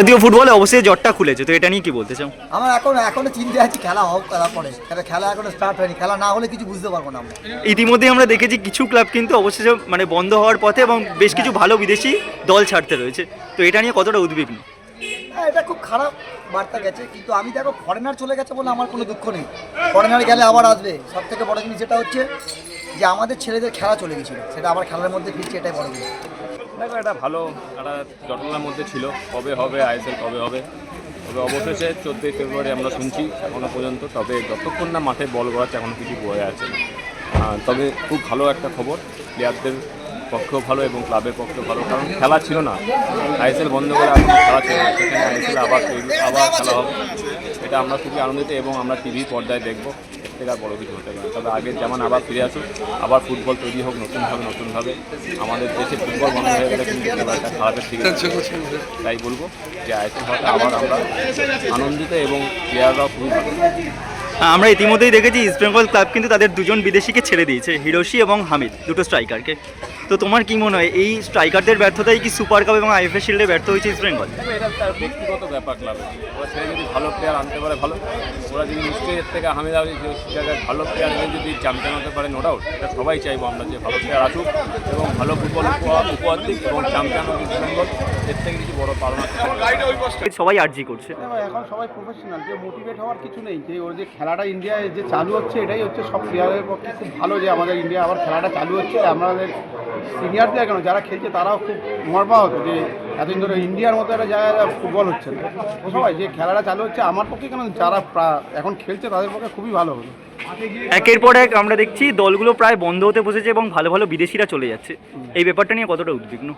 যদিও ফুটবলে অবশ্যই জটটা খুলেছে তো এটা নিয়ে কি বলতে চাও? আমার এখন এখনও চিন্তা আছে খেলা হোক খেলা পরে। কেন খেলা এখনও স্টার্ট হয়নি। খেলা না হলে কিছু বুঝতে পারব না আমরা। ইতিমধ্যে আমরা দেখেছি কিছু ক্লাব কিন্তু অবশেষে মানে বন্ধ হওয়ার পথে এবং বেশ কিছু ভালো বিদেশি দল ছাড়তে রয়েছে। তো এটা নিয়ে কতটা উদ্বিগ্ন? হ্যাঁ এটা খুব খারাপ বার্তা গেছে কিন্তু আমি দেখো ফরেনার চলে গেছে বলে আমার কোনো দুঃখ নেই। ফরেনার গেলে আবার আসবে। সব থেকে বড় জিনিস যেটা হচ্ছে যে আমাদের ছেলেদের খেলা চলে গেছিল। সেটা আবার খেলার মধ্যে ফিরছে এটাই বড় জিনিস। দেখো, এটা ভালো একটা জটলার মধ্যে ছিল। কবে হবে, আইএসএল কবে হবে? তবে অবশেষে চোদ্দোই ফেব্রুয়ারি আমরা শুনছি, এখনও পর্যন্ত। তবে যতক্ষণ না মাঠে বল গড়াচ্ছে, এখনও কিছু বয়ে আছে তবে খুব ভালো একটা খবর। প্লেয়ারদের পক্ষেও ভালো এবং ক্লাবের পক্ষেও ভালো। কারণ খেলা ছিল না। আইএসএল বন্ধ করে এখন খেলা ছিল না সেখানে আইএসএল আবার আবার খেলা হবে। এটা আমরা খুবই আনন্দিত এবং আমরা টিভি পর্দায় দেখব। থেকে আর বড় কিছু হতে পারে। তবে আগের যেমন আবার ফিরে আসুক, আবার ফুটবল তৈরি হোক, নতুনভাবে নতুনভাবে। আমাদের দেশে ফুটবল বন্ধ হয়ে গেলে কিন্তু খারাপের দিকে তাই বলব যে আইএসএল হওয়াতে আবার আমরা আনন্দিত এবং প্লেয়াররাও খুবই ভালো। আমরা ইতিমধ্যেই দেখেছি ইস্ট বেঙ্গল ক্লাব কিন্তু তাদের দুজন বিদেশিকে ছেড়ে দিয়েছে, হিরোশি এবং হামিদ, দুটো স্ট্রাইকারকে তো তোমার কি মনে হয় এই স্ট্রাইকারদের ব্যর্থতাই কি সুপার কাপ এবং আইএফএ শিল্ডে ব্যর্থ হয়েছে ইস্টবেঙ্গল তবে এটা তার ব্যক্তিগত ব্যাপার ক্লাবে ওরা সে যদি ভালো প্লেয়ার আনতে পারে ভালো। ওরা যদি নিশ্চয়ই এর থেকে হামিদ জায়গায় ভালো প্লেয়ার নিয়ে যদি চ্যাম্পিয়ন হতে পারে নো ডাউট এটা সবাই চাইব আমরা যে ভালো প্লেয়ার আসুক এবং ভালো ফুটবল উপহার উপহার দিক এবং চ্যাম্পিয়ন হোক ইস্টবেঙ্গল এর থেকে কিছু বড় পারো সবাই আর্জি করছে। এখন সবাই প্রফেশনাল যে মোটিভেট হওয়ার কিছু নেই যে ওর যে খেলাটা ইন্ডিয়ায় যে চালু হচ্ছে এটাই হচ্ছে সব প্লেয়ারের পক্ষে খুব ভালো যে আমাদের ইন্ডিয়া আবার খেলাটা চালু হচ্ছে। আমাদের সিনিয়রদের কেন? যারা খেলছে তারাও খুব মর্মাহত যে এতদিন ধরে ইন্ডিয়ার মতো একটা জায়গায় ফুটবল হচ্ছে না। সবাই যে খেলাটা চালু হচ্ছে আমার পক্ষে কেন যারা এখন খেলছে তাদের পক্ষে খুবই ভালো হলো একের পর এক আমরা দেখছি দলগুলো প্রায় বন্ধ হতে বসেছে এবং ভালো ভালো বিদেশিরা চলে যাচ্ছে। এই ব্যাপারটা নিয়ে কতটা উদ্বিগ্ন?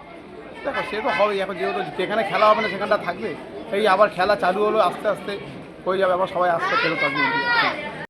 দেখো সে তো হবেই। এখন যেহেতু যেখানে খেলা হবে না সেখানটা থাকবে। সেই আবার খেলা চালু হলো আস্তে আস্তে হয়ে যাবে। আবার সবাই আস্তে আসবে ইন্ডিয়া